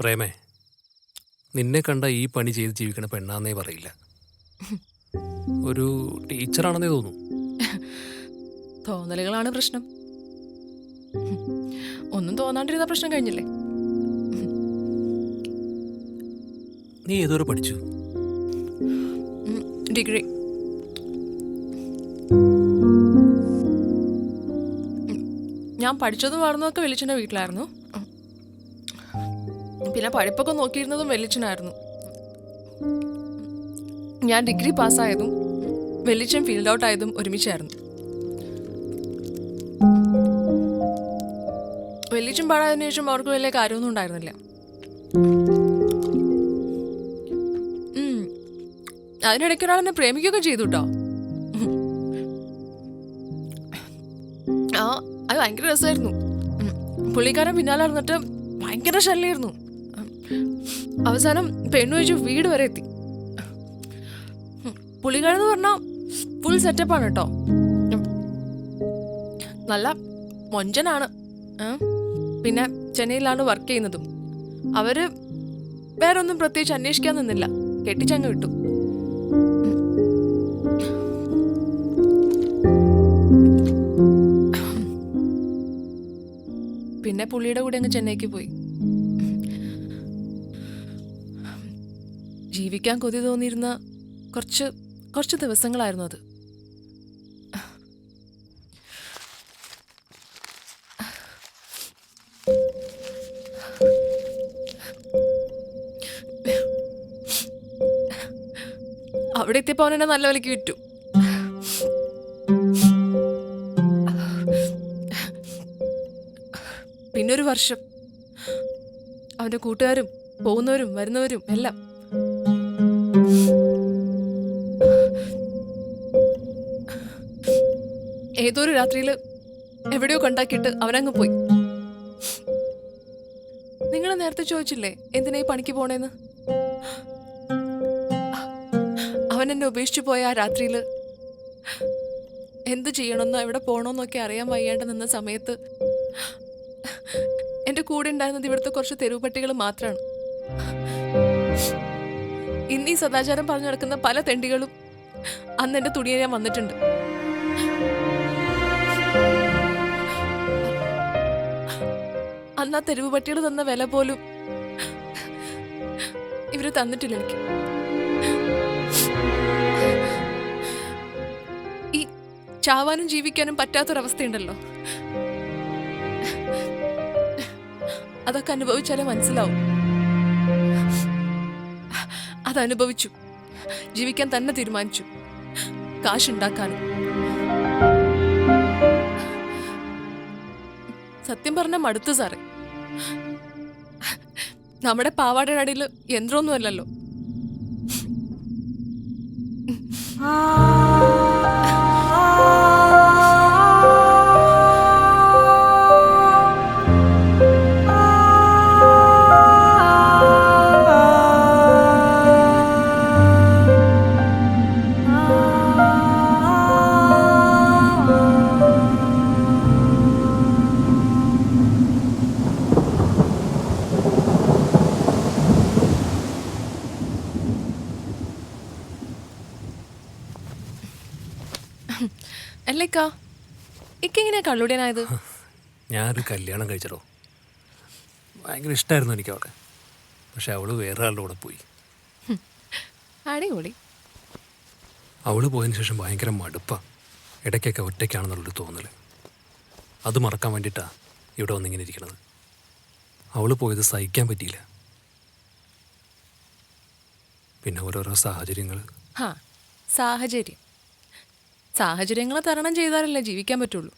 പ്രേമേ നിന്നെ കണ്ട ഈ പണി ചെയ്ത് ജീവിക്കണ പെണ്ണാന്നേ പറയില്ല. ഒരു ടീച്ചറാണെന്നേ തോന്നുന്നു. തോന്നലുകളാണ് പ്രശ്നം. ഒന്നും തോന്നാണ്ടിരുന്ന പ്രശ്നം കഴിഞ്ഞില്ലേ? നീ ഏതോ പഠിച്ചു? ഡിഗ്രി. ഞാൻ പഠിച്ചതും വളർന്നതൊക്കെ വെളിച്ചന്റെ വീട്ടിലായിരുന്നു. പിന്നെ പഠിപ്പൊക്കെ നോക്കിയിരുന്നതും വെല്ലിച്ചനായിരുന്നു. ഞാൻ ഡിഗ്രി പാസ്സായതും വെല്ലിച്ചൻ ഫീൽഡ് ഔട്ട് ആയതും ഒരുമിച്ചായിരുന്നു. വെല്ലിച്ചൻ പാടാതിന് ശേഷം അവർക്ക് വലിയ കാര്യമൊന്നും ഉണ്ടായിരുന്നില്ല. അതിനിടയ്ക്ക് ഒരാൾ എന്നെ പ്രേമിക്കുകയൊക്കെ ചെയ്തു കേട്ടോ ആ അത് ഭയങ്കര രസമായിരുന്നു. പുള്ളിക്കാരൻ പിന്നാലെ നടന്നിട്ട് ഭയങ്കര ശല്യമായിരുന്നു. അവസാനം പെണ്ണു വീട് വരെ എത്തി. പുള്ളിക്കാരൻ പറഞ്ഞാൽ ഫുൾ സെറ്റപ്പാണ് കേട്ടോ. നല്ല മൊഞ്ചനാണ്. പിന്നെ ചെന്നൈയിലാണ് വർക്ക് ചെയ്യുന്നതും അവർ വേറെ ഒന്നും പ്രത്യേകിച്ച് അന്വേഷിക്കാൻ നിന്നില്ല കെട്ടിച്ചങ്ങ് വിട്ടു പിന്നെ പുള്ളിയുടെ കൂടെ അങ്ങ് ചെന്നൈക്ക് പോയി ജീവിക്കാൻ കൊതി തോന്നിയിരുന്ന കുറച്ച് കുറച്ച് ദിവസങ്ങളായിരുന്നു അത്. അവിടെ എത്തിയപ്പോ അവൻ നല്ല വിലക്ക് വിറ്റു. പിന്നൊരു വർഷം. അവന്റെ കൂട്ടുകാരും പോകുന്നവരും വരുന്നവരും എല്ലാം ഏതോ ഒരു രാത്രിയിൽ എവിടെയോ കണ്ടാക്കിയിട്ട് അവനങ്ങ് പോയി. നിങ്ങൾ നേരത്തെ ചോദിച്ചില്ലേ എന്തിനാ ഈ പണിക്ക് പോണേന്ന്? അവൻ എന്നെ ഉപേക്ഷിച്ചു പോയ ആ രാത്രിയിൽ എന്ത് ചെയ്യണമെന്നോ എവിടെ പോകണമെന്നൊക്കെ അറിയാൻ വയ്യാണ്ട് നിന്ന സമയത്ത് എന്റെ കൂടെ ഉണ്ടായിരുന്നത് ഇവിടുത്തെ കുറച്ച് തെരുവ് പട്ടികൾ മാത്രമാണ് ഇന്ന് സദാചാരം പറഞ്ഞു നടക്കുന്ന പല തെണ്ടികളും അന്ന് എന്റെ തുണിയെ ഞാൻ വന്നിട്ടുണ്ട്. അന്ന് ആ തെരുവ് പട്ടികൾ തന്ന വില പോലും ഇവർ തന്നിട്ടില്ല എനിക്ക്. ഈ ചാവാനും ജീവിക്കാനും പറ്റാത്തൊരവസ്ഥയുണ്ടല്ലോ. അതൊക്കെ അനുഭവിച്ചാലേ മനസ്സിലാവും. അതനുഭവിച്ചു. ജീവിക്കാൻ തന്നെ തീരുമാനിച്ചു. കാശുണ്ടാക്കാനും. സത്യം പറഞ്ഞ മടുത്തു സാറേ. നമ്മുടെ പാവാടയുടെ അടിയിൽ യന്ത്രമൊന്നുമല്ലല്ലോ. അല്ലേക്കാ? ഇക്കെങ്ങനെയാ കള്ളുടിയനായത് ഞാനൊരു കല്യാണം കഴിച്ചടോ ഭയങ്കര ഇഷ്ടമായിരുന്നു എനിക്ക് അവളെ പക്ഷെ അവൾ വേറെ ആളുടെ കൂടെ പോയി. അടിപൊളി. അവൾ പോയതിന് ശേഷം ഭയങ്കര മടുപ്പാ. ഇടയ്ക്കൊക്കെ ഒറ്റയ്ക്കാണെന്നുള്ളൊരു തോന്നൽ അത് മറക്കാൻ വേണ്ടിയിട്ടാ ഇവിടെ വന്നിങ്ങനെ ഇരിക്കണത്. അവൾ പോയത് സഹിക്കാൻ പറ്റിയില്ല. പിന്നെ ഓരോരോ സാഹചര്യങ്ങൾ സാഹചര്യം. സാഹചര്യങ്ങളെ തരണം ചെയ്താലല്ലേ ജീവിക്കാൻ പറ്റുള്ളൂ.